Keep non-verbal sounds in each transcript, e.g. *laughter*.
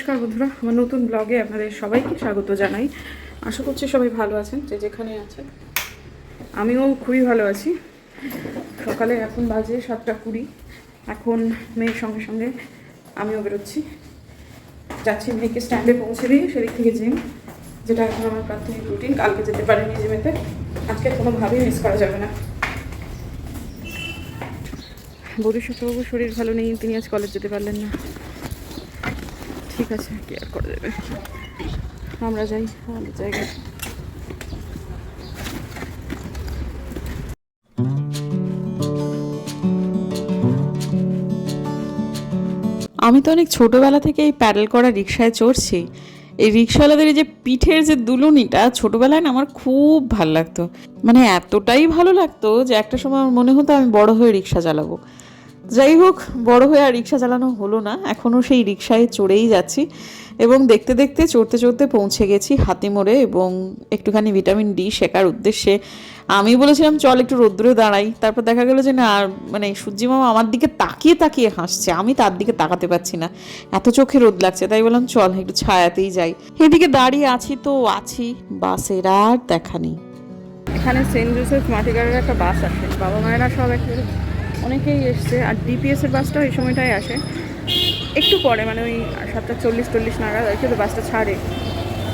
নমস্কার বন্ধুরা, আমার নতুন ব্লগে আপনাদের সবাইকে স্বাগত জানাই। আশা করছি সবাই ভালো আছেন, যে যেখানে আছেন। আমিও খুবই ভালো আছি। সকালে এখন বাজে সাতটা কুড়ি। এখন মেয়ের সঙ্গে সঙ্গে আমিও বেরোচ্ছি। যাচ্ছি মেয়েকে স্ট্যান্ডে পৌঁছে দিয়ে সেদিক থেকে জিম যেটা এখন আমার প্রাথমিক রুটিন কালকে যেতে পারিনি জিমেতে আজকে কোনোভাবেই মিস করা যাবে না। বরিশাবাবুর শরীর ভালো নেই, তিনি আজ কলেজ যেতে পারলেন না। ঠিক আছে, কি আর করা যাবে? আমরা যাই আমাদের জায়গায়। আমি তো অনেক ছোটোবেলা থেকে এই প্যাডেল করা রিক্সায় চড়ছি। এই রিক্সাওয়ালাদের যে পিঠের যে দুলুনিটা, ছোটোবেলায় না আমার খুব ভালো লাগতো। মানে এতটাই ভালো লাগতো যে একটা সময় আমার মনে হতো আমি বড় হয়ে রিক্সা চালাবো। যাই হোক, বড় হয়ে আর রিক্সা চালানো হলো না। এখনও সেই রিক্সায় চড়েই যাচ্ছি এবং দেখতে দেখতে, চড়তে চড়তে পৌঁছে গেছি হাতিমোড়ে এবং একটুখানি ভিটামিন ডি শেখার উদ্দেশ্যে। আমি বলেছিলাম, চল একটু রোদ্দুরে দাঁড়াই। তারপর দেখা গেলো যে, না, আর মানে সূর্যি মামা আমার দিকে তাকিয়ে তাকিয়ে হাসছে। আমি তার দিকে তাকাতে পারছি না। এত চোখে রোদ লাগছে। তাই বললাম, চল, একটু ছায়াতেই যাই। এদিকে দাঁড়িয়ে আছি তো আছি, বাসের আর দেখা নেই। এখানে সেন্ট জোসেফ মাটিগাড়ের একটা বাস আছে। বাবা মায়েরা সব একেবারে অনেকেই এসছে আর ডিপিএস এর বাসটাও এই সময়টাই আসে। একটু পরে মানে ওই সাতটা চল্লিশ চল্লিশ নাগাদ আর কি তো বাসটা ছাড়ে।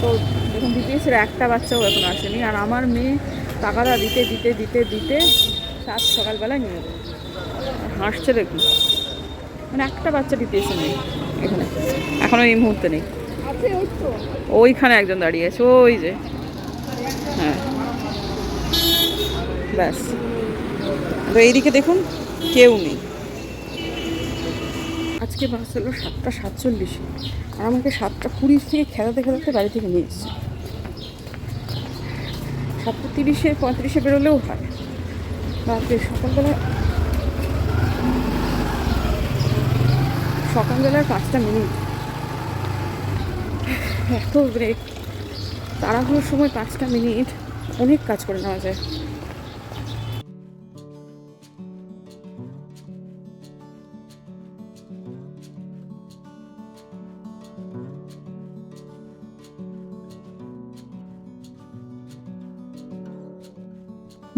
তো দেখুন ডিপিএস এর একটা বাচ্চাও এখন আসেনি আর আমার মেয়ে টাকাটা দিতে দিতে দিতে দিতে সাত সকালবেলায় নিয়ে যাবে হাসছে দেখুন। মানে একটা বাচ্চা ডিপিএসে নেই এখানে। এখনও এই মুহূর্তে নেই। ওইখানে একজন দাঁড়িয়ে আছে ওই যে। হ্যাঁ। ব্যাস। তো এইদিকে দেখুন কেউ নেই। আজকে বাস হলো সাতটা সাতচল্লিশে। আর আমাকে সাতটা কুড়ি থেকে খেলাতে খেলাতে বাড়ি থেকে নিয়ে এসছে। সাতটা তিরিশে, পঁয়ত্রিশে বেরোলেও হয়। বাপরে, সকালবেলা সকালবেলার পাঁচটা মিনিট এত ব্রেক তাড়াহুড়োর সময় পাঁচটা মিনিট অনেক কাজ করে নেওয়া যায়।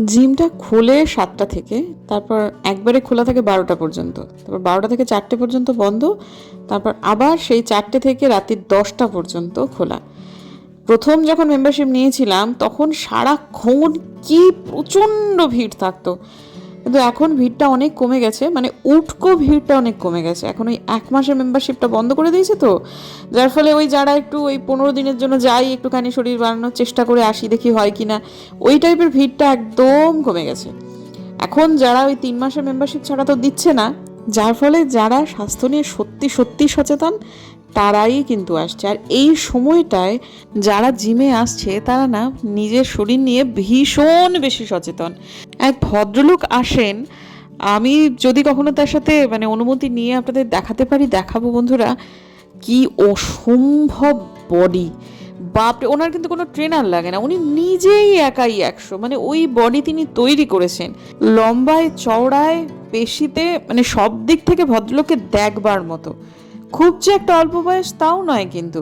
জিমটা খোলে সাতটা থেকে, তারপর একবারে খোলা থাকে বারোটা পর্যন্ত। তারপর বারোটা থেকে চারটে পর্যন্ত বন্ধ, তারপর আবার সেই চারটে থেকে রাত্রি দশটা পর্যন্ত খোলা। প্রথম যখন মেম্বারশিপ নিয়েছিলাম, তখন সারাক্ষণ কি প্রচণ্ড ভিড় থাকতো। কিন্তু এখন ভিড়টা অনেক কমে গেছে। মানে উটকো ভিড়টা অনেক কমে গেছে। এখন ওই এক মাসের মেম্বারশিপটা বন্ধ করে দিয়েছে তো? যার ফলে ওই যারা একটু ওই পনেরো দিনের জন্য যাই, একটুখানি শরীর বানানোর চেষ্টা করে আসি, দেখি হয় কি না ওই টাইপের ভিড়টা একদম কমে গেছে। এখন যারা ওই তিন মাসের মেম্বারশিপ ছাড়া তো দিচ্ছে না যার ফলে যারা স্বাস্থ্য নিয়ে সত্যি সত্যি সচেতন, তারাই কিন্তু আসছে। আর এই সময়টায় যারা জিমে আসছে, তারা না নিজের শরীর নিয়ে ভীষণ বেশি সচেতন। এক ভদ্রলোক আসেন, আমি যদি কখনো তার সাথে মানে অনুমতি নিয়ে আপনাদের দেখাতে পারি, দেখাবো বন্ধুরা, কি অসম্ভব বডি বাপরে, ওনার কিন্তু কোনো ট্রেনার লাগে না। উনি নিজেই একাই একশো। মানে ওই বডি তিনি তৈরি করেছেন। লম্বায়, চওড়ায়, পেশিতে মানে সব দিক থেকে ভদ্রলোককে দেখবার মতো। খুব যে একটা অল্প বয়স তাও নয় কিন্তু।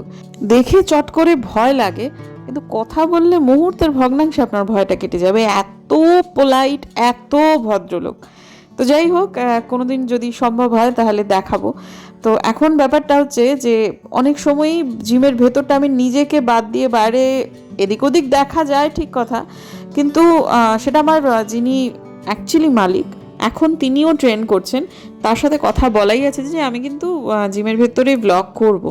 দেখে চট করে ভয় লাগে, কিন্তু কথা বললে মুহূর্তের ভগ্নাংশে আপনার ভয়টা কেটে যাবে। এত পোলাইট, এত ভদ্রলোক। তো যাই হোক কোনোদিন যদি সম্ভব হয় তাহলে দেখাবো। তো এখন ব্যাপারটা হচ্ছে যে অনেক সময়ই জিমের ভেতরটা আমি নিজেকে বাদ দিয়ে বাইরে এদিক ওদিক দেখা যায় ঠিক কথা। কিন্তু সেটা আমার যিনি অ্যাকচুয়ালি মালিক, এখন তিনিও ট্রেন করছেন। তার সাথে কথা বলাই আছে যে আমি কিন্তু জিমের ভেতরে ব্লগ করব।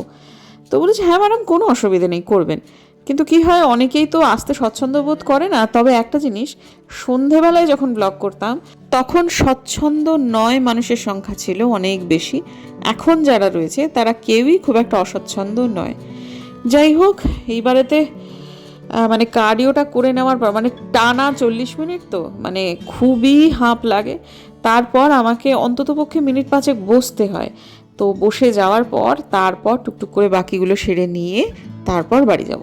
তো বলেছে হ্যাঁ ম্যাডাম কোনো অসুবিধা নেই, করবেন। কিন্তু কি হয়, অনেকেই তো আসতে স্বচ্ছন্দ বোধ করে না। তবে একটা জিনিস, সন্ধেবেলায় যখন ব্লগ করতাম, তখন স্বচ্ছন্দ নয় মানুষের সংখ্যা ছিল অনেক বেশি। এখন যারা রয়েছে, তারা কেউই খুব একটা অস্বচ্ছন্দ নয়। যাই হোক, এইবারেতে মানে কার্ডিওটা করে নেওয়ার পর মানে টানা চল্লিশ মিনিট তো মানে খুবই হাঁপ লাগে। তারপর আমাকে অন্ততপক্ষে মিনিট পাঁচেক বসতে হয়। তো বসে যাওয়ার পর, তারপর টুকটুক করে বাকিগুলো সেরে নিয়ে, তারপর বাড়ি যাব।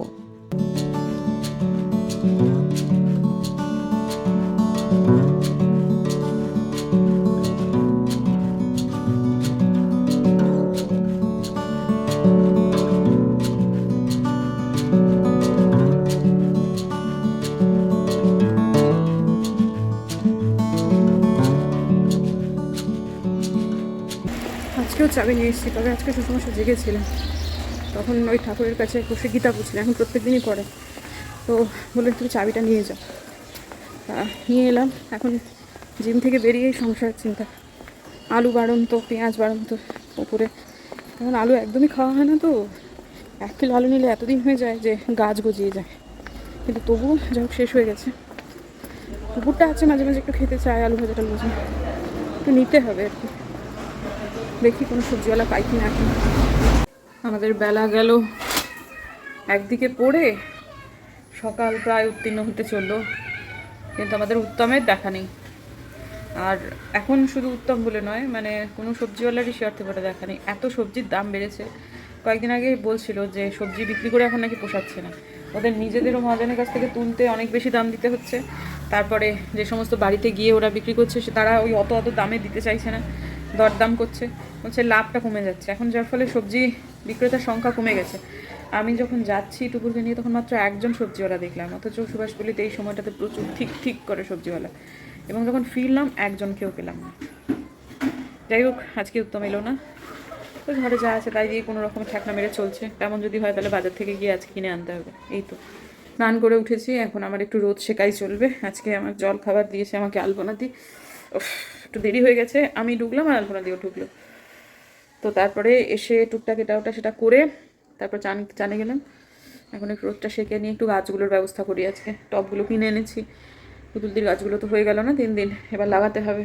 আজকেও চাবি নিয়ে এসেছি তবে আজকে শুধুমাত্র জেগেছিলাম তখন ওই ঠাকুরের কাছে বসে গীতা বুঝলেন, এখন প্রত্যেক দিনই করে তো বললেন, তুমি চাবিটা নিয়ে যাও। তা নিয়ে এলাম। এখন জিম থেকে বেরিয়েই সংসার চিন্তা। আলু বাড়ন্ত, পেঁয়াজ বাড়ন্ত ওপরে এখন আলু একদমই খাওয়া হয় না তো। এক কিলো আলু নিলে এতদিন হয়ে যায় যে গাছ গজিয়ে যায়। কিন্তু তবুও যা হোক, শেষ হয়ে গেছে। পুকুরটা আছে, মাঝে মাঝে একটু খেতে চায় আলু ভাজাটা ভাজা একটু নিতে হবে আর কি। দেখি কোনো সবজিওয়ালা পাই কি না কি আমাদের বেলা গেল। একদিকে পড়ে সকাল প্রায় উত্তীর্ণ হতে চলল, কিন্তু আমাদের উত্তমের দেখা নেই। আর এখন শুধু উত্তম বলে নয় মানে কোনো সবজিওয়ালারই শেয়ারতে পারে দেখা নেই। এত সবজির দাম বেড়েছে। কয়েকদিন আগে বলছিল যে সবজি বিক্রি করে এখন নাকি পোষাচ্ছে না। ওদের নিজেদেরও মহাজনের কাছ থেকে তুলতে অনেক বেশি দাম দিতে হচ্ছে। তারপরে যে সমস্ত বাড়িতে গিয়ে ওরা বিক্রি করছে, সে তারা ওই অত অত দামে দিতে চাইছে না। দরদাম করছে বলছে লাভটা কমে যাচ্ছে। এখন যার ফলে সবজি বিক্রেতার সংখ্যা কমে গেছে। আমি যখন যাচ্ছি টুকুরকে নিয়ে তখন মাত্র একজন সবজিওয়ালা দেখলাম অথচ সুভাষপল্লিতে এই সময়টাতে প্রচুর ঠিক ঠিক করে সবজিওয়ালা। এবং যখন ফিরলাম একজনকেও পেলাম না। যাই হোক আজকে উত্তম এলো না। ওই ঘরে যা আছে তাই দিয়ে কোনো রকম ঠেকনা মেরে চলছে। তেমন যদি হয় তাহলে বাজার থেকে গিয়ে আজকে কিনে আনতে হবে। এই তো। স্নান করে উঠেছি এখন আমার একটু রোদ শেখাই চলবে। আজকে আমার জল খাবার দিয়েছে আমাকে আলপনা উফ, একটু দেরি হয়ে গেছে, আমি ঢুকলাম আর আলপনা দিয়েও ঢুকলো। তো তারপরে এসে টুকটাক এটা ওটা সেটা করে তারপর চান, চানে গেলাম। এখন একটু রোদটা সেকে নিয়ে একটু গাছগুলোর ব্যবস্থা করি আজকে। টবগুলো কিনে এনেছি। পুতুলদির গাছগুলো তো হয়ে গেল না তিন দিন, এবার লাগাতে হবে।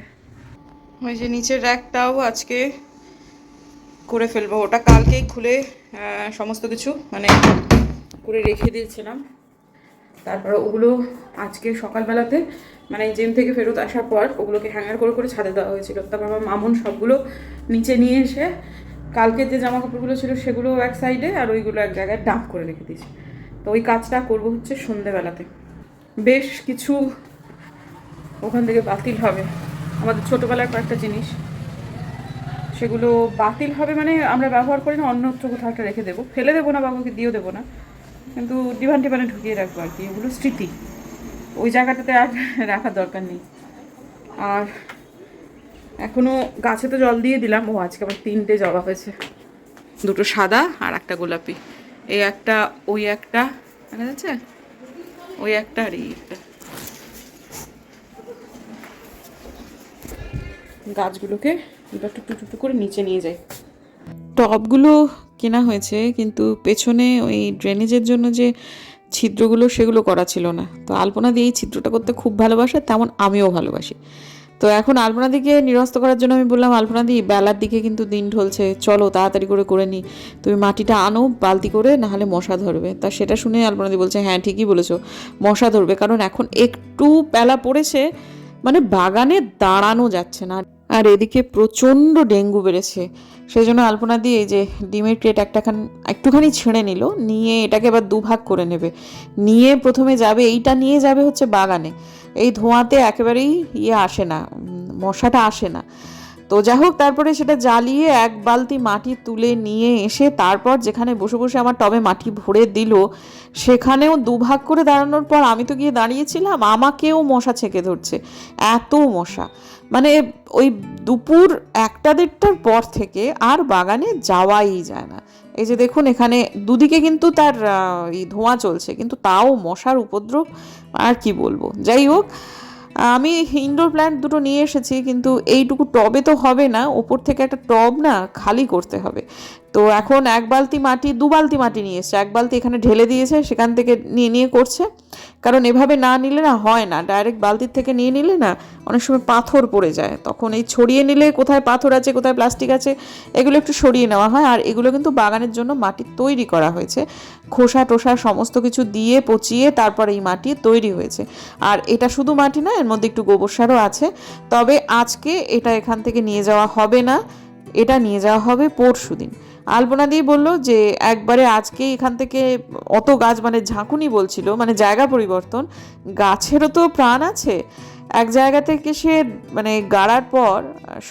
ওই যে নিচের র্যাকটাও আজকে করে ফেলব। ওটা কালকেই খুলে সমস্ত কিছু মানে করে রেখে দিয়েছিলাম। তারপর ওগুলো আজকে সকালবেলাতে মানে জিম থেকে ফেরত আসার পর ওগুলোকে হ্যাঙ্গার করে করে ছাদে দেওয়া হয়েছিল। তারপর আমার মামুন সবগুলো নিচে নিয়ে এসে কালকে যে জামা কাপড়গুলো ছিল সেগুলো এক সাইডে আর ওইগুলো এক জায়গায় ডাম্প করে রেখে দিয়েছি। তো ওই কাজটা করব হচ্ছে সন্ধেবেলাতে। বেশ কিছু ওখান থেকে বাতিল হবে। আমাদের ছোটোবেলার কয়েকটা জিনিস। সেগুলো বাতিল হবে মানে আমরা ব্যবহার করি না, অন্যত্র কোথাও একটা রেখে দেবো। ফেলে দেবো না বাবুকে, দিয়েও দেবো না। কিন্তু ডিভান টিভানে ঢুকিয়ে রাখব আর কি। এগুলো স্মৃতি। ওই জায়গাটাতে আর রাখার দরকার নেই। আর এখনও গাছে তো জল দিয়ে দিলাম। ও, আজকে আবার তিনটে জবা হয়েছে। দুটো সাদা আর একটা গোলাপি। এই একটা, ওই একটা, দেখা যাচ্ছে? ওই একটা আর এই একটা। গাছগুলোকে এবার টুকটু টুকটু করে নিচে নিয়ে যাই। টবগুলো কেনা হয়েছে, কিন্তু পেছনে ওই ড্রেনেজের জন্য যে ছিদ্রগুলো সেগুলো করা ছিল না। তো আলপনা দিয়ে এই ছিদ্রটা করতে খুব ভালোবাসে, তেমন আমিও ভালোবাসি। তো এখন আলপনা দিকে নিরস্ত করার জন্য আমি বললাম, আলপনা দি, বেলার দিকে কিন্তু দিন ঢলছে, চলো তাড়াতাড়ি করে করে নি। তুমি মাটিটা আনো, বালতি করে, নাহলে মশা ধরবে। তা সেটা শুনে আলপনা দি বলছে হ্যাঁ ঠিকই বলেছ, মশা ধরবে, কারণ এখন একটু বেলা পড়েছে মানে বাগানে দাঁড়ানো যাচ্ছে না। আর এদিকে প্রচণ্ড ডেঙ্গু বেড়েছে। সেই জন্য আলপনা দিয়ে যে ডিমের ক্রেট একটাখান একটুখানি ছেড়ে নিল, নিয়ে এটাকে এবার দুভাগ করে নেবে। নিয়ে প্রথমে যাবে এইটা নিয়ে যাবে হচ্ছে বাগানে। এই ধোঁয়াতে একেবারেই ইয়ে আসে না, মশাটা আসে না। তো যাই হোক, তারপরে সেটা জ্বালিয়ে এক বালতি মাটি তুলে নিয়ে এসে তারপর যেখানে বসে বসে আমার টবে মাটি ভরে দিল, সেখানেও দুভাগ করে দাঁড়ানোর পর আমি তো গিয়ে দাঁড়িয়েছিলাম, আমাকেও মশা ছেঁকে ধরছে। এত মশা। মানে ওই দুপুর একটা দেড়টার পর থেকে আর বাগানে যাওয়াই যায় না। এই যে দেখুন এখানে দুদিকে কিন্তু তার এই ধোঁয়া চলছে, কিন্তু তাও মশার উপদ্রব আর কি বলব। যাই হোক, আমি ইনডোর প্ল্যান্ট দুটো নিয়ে এসেছি, কিন্তু এইটুকু টবে তো হবে না, ওপর থেকে একটা টব না খালি করতে হবে। তো এখন এক বালতি মাটি, দু বালতি মাটি নিয়ে এসছে। এক বালতি এখানে ঢেলে দিয়েছে, সেখান থেকে নিয়ে নিয়ে করছে। কারণ এভাবে না নিলে না হয় না। ডাইরেক্ট বালতির থেকে নিয়ে নিলে না অনেক সময় পাথর পড়ে যায়। তখন এই ছড়িয়ে নিলে কোথায় পাথর আছে, কোথায় প্লাস্টিক আছে, এগুলো একটু সরিয়ে নেওয়া হয়। আর এগুলো কিন্তু বাগানের জন্য মাটি তৈরি করা হয়েছে। খোসা টোসা সমস্ত কিছু দিয়ে পচিয়ে তারপর এই মাটি তৈরি হয়েছে। আর এটা শুধু মাটি না, এর মধ্যে একটু গোবর সারও আছে। তবে আজকে এটা এখান থেকে নিয়ে যাওয়া হবে না। এটা নিয়ে যাওয়া হবে পরশু দিন আলপনা দিয়ে বলল যে, একবারে আজকে এখান থেকে অত গাছ মানে ঝাঁকুনি বলছিল মানে জায়গা পরিবর্তন, গাছেরও তো প্রাণ আছে। এক জায়গা থেকে সে মানে গাড়ার পর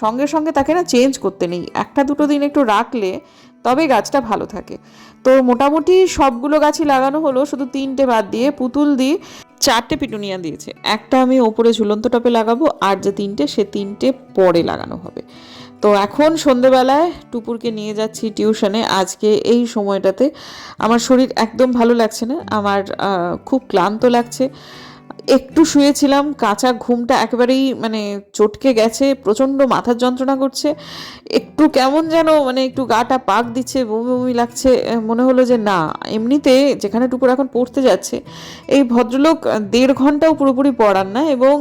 সঙ্গে সঙ্গে তাকে না চেঞ্জ করতে নেই। একটা দুটো দিন একটু রাখলে তবে গাছটা ভালো থাকে। তো মোটামুটি সবগুলো গাছই লাগানো হলো, শুধু তিনটে বাদ দিয়ে পুতুল দিয়ে চারটে পিটুনিয়া দিয়েছে। একটা আমি ওপরে ঝুলন্ত টপে লাগাবো, আর যে তিনটে, সে তিনটে পরে লাগানো হবে। তো এখন সন্ধেবেলায় টুপুরকে নিয়ে যাচ্ছি টিউশনে। আজকে এই সময়টাতে আমার শরীর একদম ভালো লাগছে না, আমার খুব ক্লান্ত লাগছে। একটু শুয়েছিলাম, কাঁচা ঘুমটা একেবারেই মানে চটকে গেছে, প্রচণ্ড মাথার যন্ত্রণা করছে। একটু কেমন যেন মানে একটু গাটা পাক দিচ্ছে, বমি বমি লাগছে মনে হলো যে না, এমনিতে যেখানে টুকুর এখন পড়তে যাচ্ছে, এই ভদ্রলোক দেড় ঘন্টাও পুরোপুরি পড়ান না এবং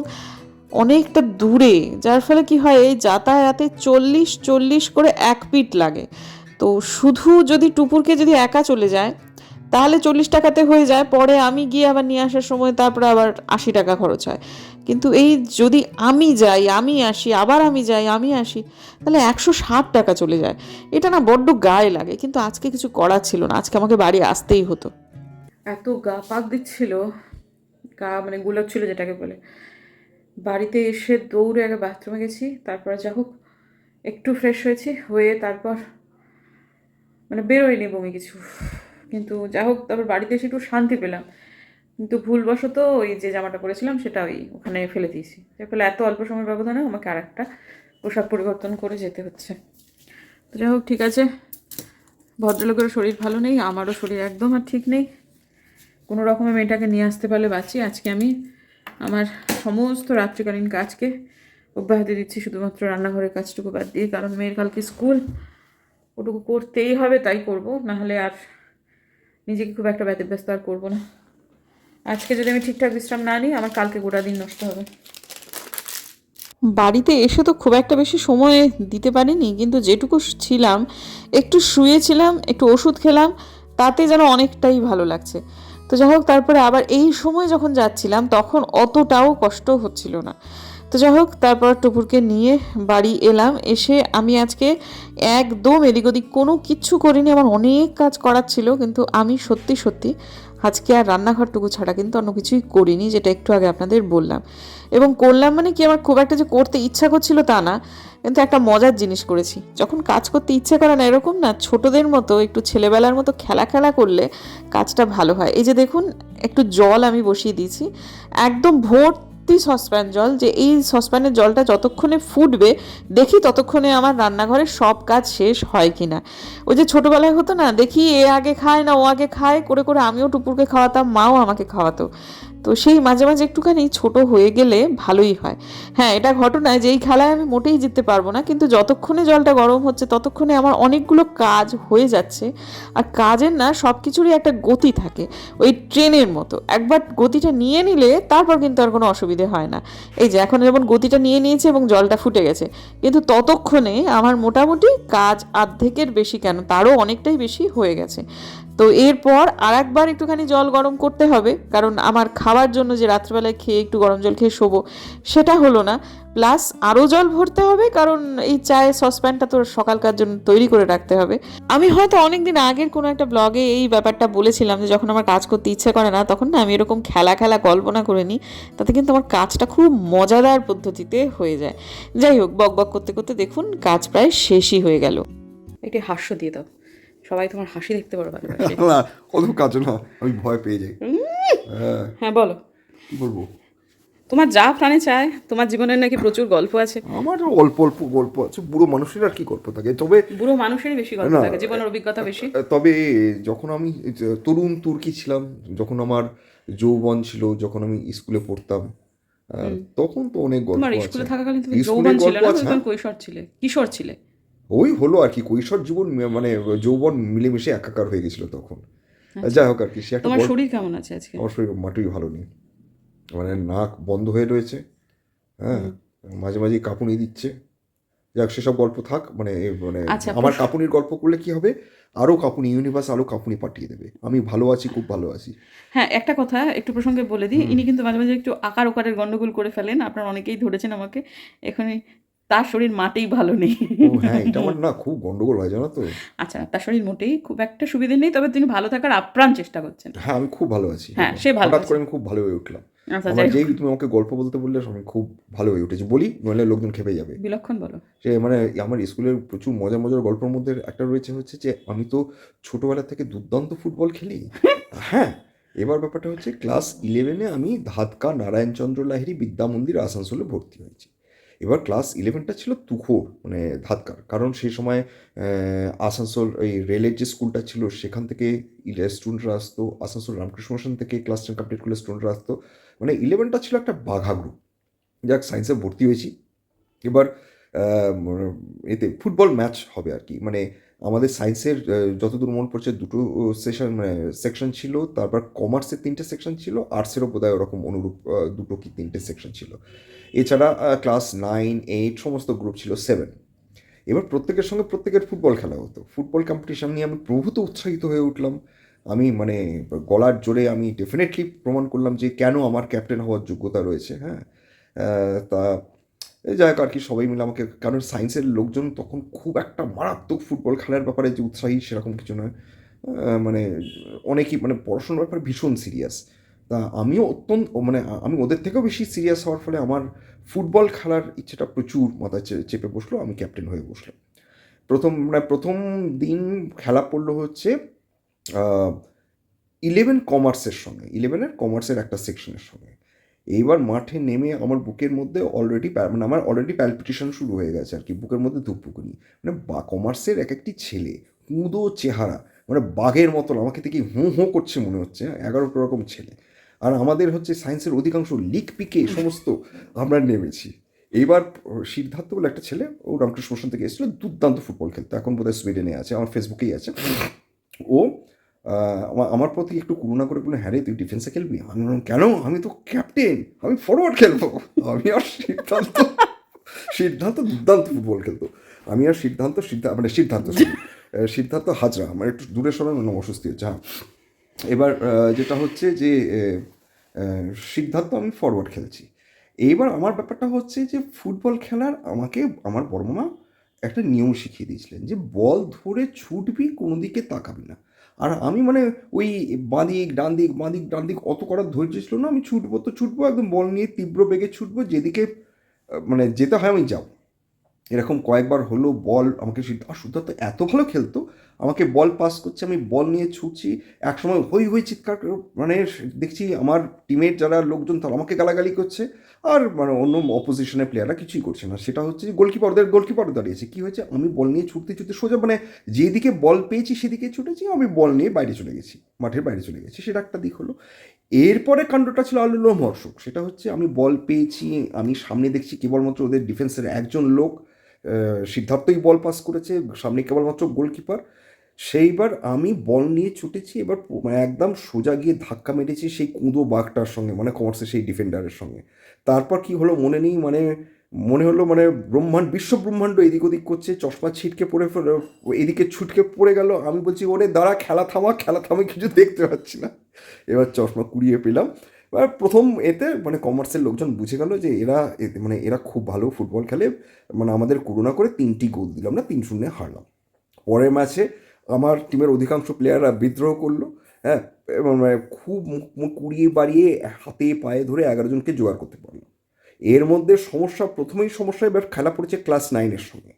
অনেকটা দূরে, যার ফলে কি হয়, এই যাতায়াতে চল্লিশ চল্লিশ করে এক পিট লাগে। তো শুধু যদি টুপুরকে যদি একা চলে যায়, তাহলে চল্লিশ টাকাতে হয়ে যায়, পরে আমি গিয়ে আবার নিয়ে আসার সময় তারপরে আবার আশি টাকা খরচ হয়। কিন্তু এই যদি আমি যাই, আমি আসি, আবার আমি যাই, আমি আসি, তাহলে একশো ষাট টাকা চলে যায়। এটা না বড্ড গায়ে লাগে, কিন্তু আজকে কিছু করার ছিল না, আজকে আমাকে বাড়ি আসতেই হতো। এত গা পাক দিচ্ছিল, গা মানে গুলোচ্ছিল যেটাকে বলে। বাড়িতে এসে দৌড়ে আগে বাথরুমে গেছি, তারপরে যা হোক, একটু ফ্রেশ হয়েছি, হয়ে তারপর মানে বেরোয়নি বমি কিছু। কিন্তু যা হোক, তারপর বাড়িতে এসে একটু শান্তি পেলাম। কিন্তু ভুলবশত ওই যে জামাটা পরেছিলাম, সেটা ওই ওখানে ফেলে দিয়েছি। যার ফলে এত অল্প সময়ের ব্যবধানে আমাকে আর একটা পোশাক পরিবর্তন করে যেতে হচ্ছে। তো যাই হোক, ঠিক আছে। ভদ্রলোকেরও শরীর ভালো নেই, আমারও শরীর একদম আর ঠিক নেই। কোনো রকমে মেয়েটাকে নিয়ে আসতে পারলে বাঁচি। আজকে আমি আমার সমস্ত রাত্রিকালীন কাজকে অব্যাহতি দিচ্ছি, শুধুমাত্র রান্নাঘরের কাজটুকু বাদ দিয়ে, কারণ মেয়ের কালকে স্কুল। ওটুকু করতেই হবে, তাই করব। নাহলে আর নিজেকে খুব একটা ব্যতিব্যস্ত আর করব না। আজকে যদি আমি ঠিকঠাক বিশ্রাম না নিই, আমার কালকে গোটা দিন নষ্ট হবে। বাড়িতে এসে তো খুব একটা বেশি সময় দিতে পারিনি, কিন্তু যেটুকু ছিলাম, একটু শুয়েছিলাম, একটু ওষুধ খেলাম, তাতে যেন অনেকটাই ভালো লাগছে। তো যাই হোক, তারপরে আবার এই সময় যখন যাচ্ছিলাম, তখন অতটাও কষ্ট হচ্ছিল না। তো যাই হোক, তারপর টুপুরকে নিয়ে বাড়ি এলাম। এসে আমি আজকে একদম এদিক ওদিক কোনো কিচ্ছু করিনি। আমার অনেক কাজ করার ছিল, কিন্তু আমি সত্যি সত্যি আজকে আর রান্নাঘরটুকু ছাড়া কিন্তু অন্য কিছুই করিনি, যেটা একটু আগে আপনাদের বললাম। এবং করলাম মানে কি আমার খুব একটা যে করতে ইচ্ছা করছিল তা না, কিন্তু একটা মজার জিনিস করেছি। যখন কাজ করতে ইচ্ছা করে না এরকম না, ছোটদের মতো একটু ছেলেবেলার মতো খেলা খেলা করলে কাজটা ভালো হয়। এই যে দেখুন, একটু জল আমি বসিয়ে দিয়েছি। একদম ভর্তি সসপ্যান জল, যে এই সসপ্যানের জলটা যতক্ষণে ফুটবে, দেখি ততক্ষণে আমার রান্নাঘরের সব কাজ শেষ হয় কি না ওই যে ছোটোবেলায় হতো না, দেখি এ আগে খায় না ও আগে খায়, করে করে আমিও টুপুরকে খাওয়াতাম, মাও আমাকে খাওয়াতো। তো সেই মাঝে মাঝে একটুখানি ছোট হয়ে গেলে ভালোই হয়। হ্যাঁ এটা ঘটনা যে এই খেলায় আমি মোটেই জিততে পারব না, কিন্তু যতক্ষণে জলটা গরম হচ্ছে, ততক্ষণে আমার অনেকগুলো কাজ হয়ে যাচ্ছে। আর কাজের না সব কিছুরই একটা গতি থাকে, ওই ট্রেনের মতো। একবার গতিটা নিয়ে নিলে তারপর কিন্তু আর কোনো অসুবিধে হয় না। এই যে এখন যেমন গতিটা নিয়ে নিয়েছে এবং জলটা ফুটে গেছে, কিন্তু ততক্ষণে আমার মোটামুটি কাজ অর্ধেকের বেশি কেন? তারও অনেকটাই বেশি হয়ে গেছে। তো এরপর আর একবার একটুখানি জল গরম করতে হবে, কারণ আমার খাওয়ার জন্য যে রাত্রেবেলায় খেয়ে একটু গরম জল খেয়ে শোবো, সেটা হলো না। প্লাস আরও জল ভরতে হবে, কারণ এই চায়ের সসপ্যানটা তো সকালকার জন্য তৈরি করে রাখতে হবে। আমি হয়তো অনেক দিন আগের কোনো একটা ব্লগে এই ব্যাপারটা বলেছিলাম যে যখন আমার কাজ করতে ইচ্ছে করে না, তখন না আমি এরকম খেলা খেলা কল্পনা করে নিই, তাতে কিন্তু আমার কাজটা খুব মজাদার পদ্ধতিতে হয়ে যায়। যাই হোক, বক বক করতে করতে দেখুন, কাজ প্রায় শেষই হয়ে গেল। একটি হাস্য দিয়ে দাও। সবাই তোমার হাসি দেখতে পারো ভালোবাসে না অত কাজ না আমি ভয় পেয়ে যাই। হ্যাঁ। হ্যাঁ বলো। কি বলব? তোমার যা প্রাণে চায় তোমার জীবনের নাকি প্রচুর গল্প আছে। আমার অল্প অল্প গল্প আছে। বুড়ো মানুষের আর কি গল্প থাকে? তবে বুড়ো মানুষেরই বেশি গল্প থাকে জীবনের অভিজ্ঞতা বেশি। তবে যখন আমি তরুণ তুর্কি ছিলাম যখন আমার যৌবন ছিল যখন আমি স্কুলে পড়তাম তখন তো অনেক গল্প আছে। স্কুলে থাকাকালীন তুমি যৌবন ছিলে না তুমি তখন কৈশোর ছিলে কিশোর ছিলে? ওই হলো আর কি কৈশোর জীবন মানে যৌবন মিলেমিশে একাকার হয়ে গেছিল তখন। আচ্ছা। যাই হোক আর কি সে একটা তোমার শরীর কেমন আছে আজকে? আমার শরীর মাটুই ভালো নেই। মানে নাক বন্ধ হয়ে রয়েছে হ্যাঁ? মাঝে মাঝে কাঁপুনি দিচ্ছে। যাক সেসব গল্প থাক মানে মানে আচ্ছা, আমার কাঁপুনির গল্প করলে কি হবে? আরও কাঁপুনি ইউনিভার্স আরও কাঁপুনি পাঠিয়ে দেবে। আমি ভালো আছি খুব ভালো আছি। হ্যাঁ একটা কথা একটু প্রসঙ্গে বলে দিই। ইনি কিন্তু মাঝে মাঝে একটু আকার ওকারের গন্ডগোল করে ফেলেন। আপনারা অনেকেই ধরেছেন আমাকে। এখানে তার শরীর মাটেই ভালো নেই। হ্যাঁ এটা আমার না খুব গন্ডগোল হয় জানো তো। আচ্ছা তার শরীর মোটেই খুব একটা সুবিধে নেই তবে তিনি ভালো থাকার আপ্রাণ চেষ্টা করছেন। হ্যাঁ আমি খুব ভালো আছি। হ্যাঁ, সে ভালো হঠাৎ করে আমি খুব ভালো হয়ে উঠলাম। আচ্ছা আমার যেই তুমি আমাকে গল্প বলতে বললে আমি খুব ভালো হয়ে উঠেছি। বলি নইলে লোকজন খেপে যাবে। বিলক্ষণ বলো। সে মানে আমার স্কুলের প্রচুর মজার মজার গল্পের মধ্যে একটা রয়েছে হচ্ছে যে আমি তো ছোটবেলা থেকে দুর্দান্ত ফুটবল খেলি। *laughs* হ্যাঁ এবার ব্যাপারটা হচ্ছে ক্লাস ইলেভেনে আমি ধাতকা নারায়ণচন্দ্র লাহিড়ী বিদ্যা মন্দির আসানসোলে ভর্তি হয়েছি। এবার ক্লাস ইলেভেনটা ছিল তুখোর মানে ধাতকার কারণ সেই সময় আসানসোল, এই রেলের যে স্কুলটা ছিল, সেখান থেকে স্টুডেন্টরা আসতো। আসানসোল রামকৃষ্ণ মিশন থেকে ক্লাস টেন কমপ্লিট করলে স্টুডেন্টরা আসতো। মানে ইলেভেনটা ছিল একটা বাঘা গ্রুপ যাক সায়েন্সে ভর্তি হয়েছি। এবার এতে ফুটবল ম্যাচ হবে আর কি। মানে আমাদের সায়েন্সের যতদূর মনে পড়ছে দুটো সেশন মানে সেকশন ছিল, তারপর কমার্সের তিনটে সেকশন ছিল আর্টসেরও বোধহয় ওরকম অনুরূপ দুটো কি তিনটে সেকশন ছিল। এছাড়া ক্লাস নাইন, এইট সমস্ত গ্রুপ ছিল, সেভেন। এবার প্রত্যেকের সঙ্গে প্রত্যেকের ফুটবল খেলা হতো। ফুটবল কম্পিটিশন নিয়ে আমি প্রভূত উৎসাহিত হয়ে উঠলাম। আমি মানে গলার জোরে আমি ডেফিনেটলি প্রমাণ করলাম যে কেন আমার ক্যাপ্টেন হওয়ার যোগ্যতা রয়েছে হ্যাঁ? তা যাই হোক আর কি, সবাই মিলে আমাকে, কারণ সায়েন্সের লোকজন তখন খুব একটা মারাত্মক ফুটবল খেলার ব্যাপারে যে উৎসাহী সেরকম কিছু নয়। মানে অনেকেই মানে পড়াশোনার ব্যাপারে ভীষণ সিরিয়াস তা আমিও অত্যন্ত মানে আমি ওদের থেকেও বেশি সিরিয়াস হওয়ার ফলে আমার ফুটবল খেলার ইচ্ছেটা প্রচুর মাথায় চেপে বসল, আমি ক্যাপ্টেন হয়ে বসলাম। প্রথম মানে প্রথম দিন খেলা পড়ল হচ্ছে ইলেভেন কমার্সের সঙ্গে ইলেভেনের কমার্সের একটা সেকশনের সঙ্গে। এইবার মাঠে নেমে আমার বুকের মধ্যে অলরেডি মানে আমার অলরেডি প্যালপিটেশন শুরু হয়ে গেছে আর কি, বুকের মধ্যে ধুকপুকুনি মানে বা কমার্সের এক একটি ছেলে, কুঁদো চেহারা মানে বাঘের মতন, আমাকে থেকে হুঁ হুঁ করছে মনে হচ্ছে এগারোটা রকম ছেলে। আর আমাদের হচ্ছে সায়েন্সের অধিকাংশ লিক পিকে সমস্ত আমরা নেমেছি। এইবার সিদ্ধার্থ বলে একটা ছেলে, ও রামকৃষ্ণ মিশন থেকে এসেছিল, দুর্দান্ত ফুটবল খেলতো। এখন বোধহয় সুইডেনে আছে, আমার ফেসবুকেই আছে। ও আমার প্রতি একটু করুণা করে বলে হ্যাঁ রে তুই ডিফেন্সে খেলবি? আমি বললাম কেন? আমি তো ক্যাপ্টেন আমি ফরওয়ার্ড খেলব। আমি আর সিদ্ধান্ত সিদ্ধান্ত দুর্দান্ত ফুটবল খেলতো। আমি আর সিদ্ধান্ত সিদ্ধান্ত মানে সিদ্ধান্ত সিদ্ধান্ত হাজরা। আমার একটু দূরে সরে মানে অস্বস্তি হচ্ছে হ্যাঁ। এবার যেটা হচ্ছে যে আহ, আমি ফরওয়ার্ড খেলছি। এইবার আমার ব্যাপারটা হচ্ছে যে ফুটবল খেলার আমাকে আমার বর্মা একটা নিয়ম শিখিয়ে দিয়েছিলেন যে বল ধরে ছুটবি কোনো দিকে তাকাবি না। আর আমি মানে ওই বাঁদিক ডান দিক বাঁদিক ডান দিক অত করার ধৈর্য ছিল না, আমি ছুটবো। তো ছুটবো একদম বল নিয়ে তীব্র বেগে ছুটবো, যেদিকে মানে যেতে হয় আমি যাব। এরকম কয়েকবার হলো বল আমাকে সিদ্ধ- সিদ্ধার্থ এত ভালো খেলতো। আমাকে বল পাস করছে, আমি বল নিয়ে ছুটছি, একসময় হই হই চিৎকার মানে দেখছি আমার টিমের যারা লোকজন তারা আমাকে গালাগালি করছে। আর মানে অন্য অপোজিশনের প্লেয়াররা কিছুই করছে না। সেটা হচ্ছে গোলকিপার ওদের গোলকিপার দাঁড়িয়েছে। কী হয়েছে? আমি বল নিয়ে ছুটতে ছুটতে সোজা মানে যেদিকে বল পেয়েছি সেদিকে ছুটেছি, আমি বল নিয়ে বাইরে চলে গেছি। মাঠের বাইরে চলে গেছি। সেটা একটা দিক হলো। এরপরে কাণ্ডটা ছিল আলুলো মর্শক সেটা হচ্ছে আমি বল পেয়েছি, আমি সামনে দেখছি কেবলমাত্র ওদের ডিফেন্সের একজন লোক। সিদ্ধার্থই বল পাস করেছে, সামনে কেবলমাত্র গোলকিপার সেইবার আমি বল নিয়ে ছুটেছি, এবার মানে একদম সোজা গিয়ে ধাক্কা মেরেছি সেই কুঁদো বাঘটার সঙ্গে মানে কমার্সের সেই ডিফেন্ডারের সঙ্গে। তারপর কি হলো মনে নেই মানে মনে হলো মানে ব্রহ্মাণ্ড বিশ্ব ব্রহ্মাণ্ড এদিক ওদিক করছে, চশমা ছিটকে পড়ে এদিকে ছুটকে পড়ে গেল। আমি বলছি, ওরে দাঁড়া, খেলা থামা খেলা থামা কিছু দেখতে পাচ্ছি না। এবার চশমা কুড়িয়ে পেলাম। এবার প্রথম এতে মানে কমার্সের লোকজন বুঝে গেল যে এরা মানে এরা খুব ভালো ফুটবল খেলে। মানে আমাদের করুণা করে তিনটি গোল দিলাম না তিন শূন্যে হারলাম। পরের ম্যাচে আমার টিমের অধিকাংশ প্লেয়াররা বিদ্রোহ করল হ্যাঁ? মানে খুব কুড়িয়ে বাড়িয়ে হাতে পায়ে ধরে এগারো জনকে জোগাড় করতে পারলাম এর মধ্যে সমস্যা, প্রথমেই সমস্যা এবার খেলা পড়েছে ক্লাস নাইনের সঙ্গে।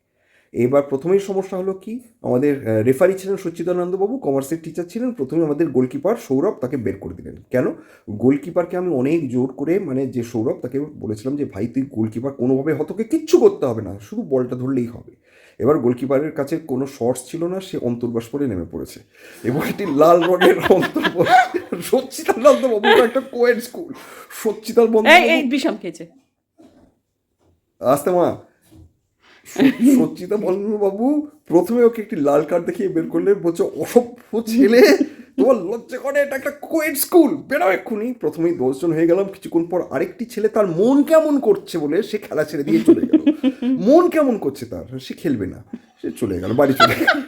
এবার প্রথমেই সমস্যা হলো কি? আমাদের রেফারি ছিলেন সচ্চিদানন্দবাবু কমার্সের টিচার ছিলেন। প্রথমে আমাদের গোলকিপার সৌরভ তাকে বের করে দিলেন। কেন? গোলকিপারকে আমি অনেক জোর করে মানে যে সৌরভ তাকে বলেছিলাম যে ভাই তুই গোলকিপার কোনোভাবে হতকে কিচ্ছু করতে হবে না। শুধু বলটা ধরলেই হবে। এবার গোলকিপারের কাছে কোনো শর্টস ছিল না সে অন্তর্বাস পরে নেমে পড়েছে। এবং একটি লাল রঙের *laughs* অন্তর্বাস সচ্চিদানন্দ বাবু একটা কোয়েড স্কুল সচ্চিদার বন্ধু এই এই বিষম খেয়েছে। আসতে মা। সচ্চিতা বাবু, প্রথমে ওকে একটি লাল কার্ড দেখিয়ে বের করলে অসভ্য ছেলে, তোমার লজ্জা করে, এটা একটা স্কুল এক্ষুনি। প্রথমেই দশজন হয়ে গেলাম, কিছুক্ষণ পর আরেকটি ছেলে তার মন কেমন করছে বলে সে খেলা ছেড়ে দিয়ে চলে গেল। মন কেমন করছে তার? সে খেলবে না, সে চলে গেল, বাড়ি চলে গেল।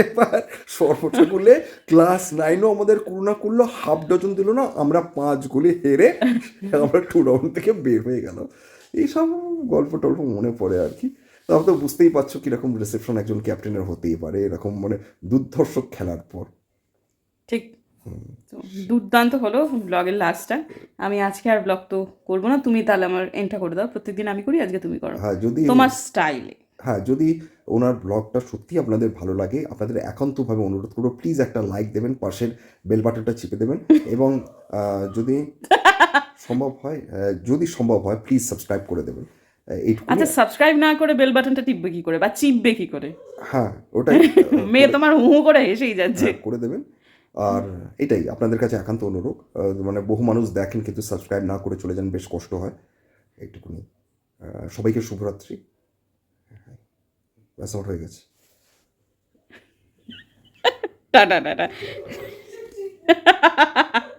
এবার সর্বোচ্চ করলে ক্লাস নাইনও আমাদের করুণা করল হাফ ডজন দিল না, আমরা পাঁচ গুলি হেরে আমরা টু রাউন্ড থেকে বের হয়ে গেল এইসব গল্প টল্প মনে পড়ে আর কি। তারপর তো বুঝতেই পারছ কীরকম রিসেপশন একজন ক্যাপ্টেনের হতেই পারে এরকম মানে দুর্ধর্ষক খেলার পর। ঠিক। দুর্দান্ত হলো ব্লগের লাস্টটা আমি আজকে আর ব্লগ তো করব না তুমি তাহলে আমার এন্টটা করে দাও। প্রত্যেকদিন আমি করি আজকে তুমি করো। হ্যাঁ যদি তোমার স্টাইলে হ্যাঁ যদি ওনার ব্লগটা সত্যি আপনাদের ভালো লাগে আপনাদের একান্তভাবে অনুরোধ করব প্লিজ একটা লাইক দেবেন পাশের বেল বাটনটা চেপে দেবেন *laughs* এবং যদি সম্ভব হয় যদি সম্ভব হয় প্লিজ সাবস্ক্রাইব করে দেবেন। আচ্ছা সাবস্ক্রাইব না করে বেল বাটনটা টিপবে কি করে বা চিপবে কি করে? হ্যাঁ ওটাই। *laughs* মেয়ে তোমার হু করে হেসেই যাচ্ছে। হ্যাঁ, করে দেবেন। আর এটাই আপনাদের কাছে একান্ত অনুরোধ। মানে বহু মানুষ দেখেন কিন্তু সাবস্ক্রাইব না করে চলে যান বেশ কষ্ট হয়। এইটুকুনি। সবাইকে শুভরাত্রি। হ্যাঁ, ব্যাস হয়ে গেছে। *laughs* Tata tata. *laughs*